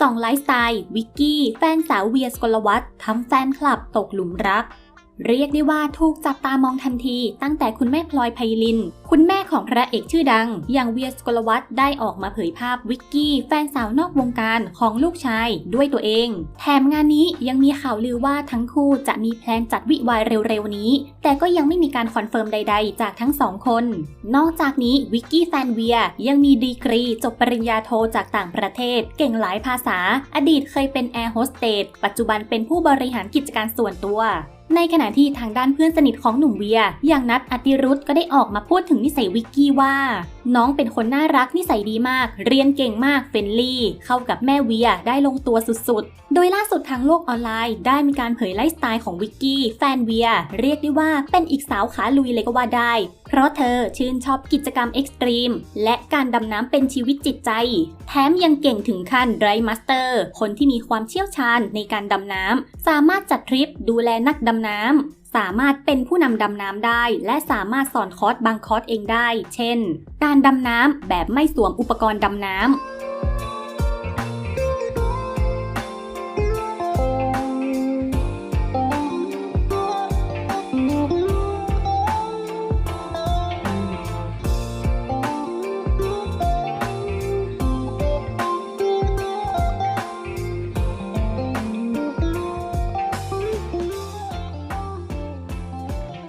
สองไลฟ์สไตล์ วิกกี้ แฟนสาวเวียสกลวัตทำแฟนคลับตกหลุมรัก เรียกได้ว่าถูกจับตามองทันทีตั้งแต่คุณแม่พลอยไพลิน คุณแม่ของพระเอกชื่อดัง อย่างเวียสกลวัตได้ออกมาเผยภาพวิกกี้ แฟนสาวนอกวงการของลูกชายด้วยตัวเอง แถมงานนี้ยังมีข่าวลือว่าทั้งคู่จะมีแพลนจัดวิวาห์เร็วๆนี้ แต่ก็ยังไม่มีการคอนเฟิร์มใด ๆ จากทั้งสองคน นอกจากนี้วิกกี้แฟนเวียยังมีดีกรี จบปริญญาโทจากต่างประเทศ เก่งหลายภาษา อดีตเคยเป็นแอร์โฮสเตสปัจจุบันเป็นผู้บริหารกิจการส่วนตัว ในขณะที่ทางด้านเพื่อนสนิทของหนุ่มเวีย อย่างนัทอติรุธก็ได้ออกมาพูดถึงนิสัยวิกกี้ว่า น้องเป็นคนน่ารักนิสัยดีมาก เรียนเก่งมากเฟรนลี่ เข้ากับแม่เวียได้ลงตัวสุดๆ โดยล่าสุดทางโลกออนไลน์ ได้มีการเผยไลฟ์สไตล์ของวิกกี้แฟนเวีย เรียกได้ว่าเป็นอีกสาวขาลุยเลยก็ว่าได้ ราะเธอชื่นชอบกิจกรรมเอ็กซ์ตรีม และการดำน้ำเป็นชีวิตจิตใจ แถมยังเก่งถึงขั้นไรมาสเตอร์ คนที่มีความเชี่ยวชาญในการดำน้ำ สามารถจัดทริปดูแลนักดำน้ำสามารถเป็นผู้นำดำน้ำได้ และสามารถสอนคอร์สบางคอร์สเองได้ เช่น การดำน้ำแบบไม่สวมอุปกรณ์ดำน้ำ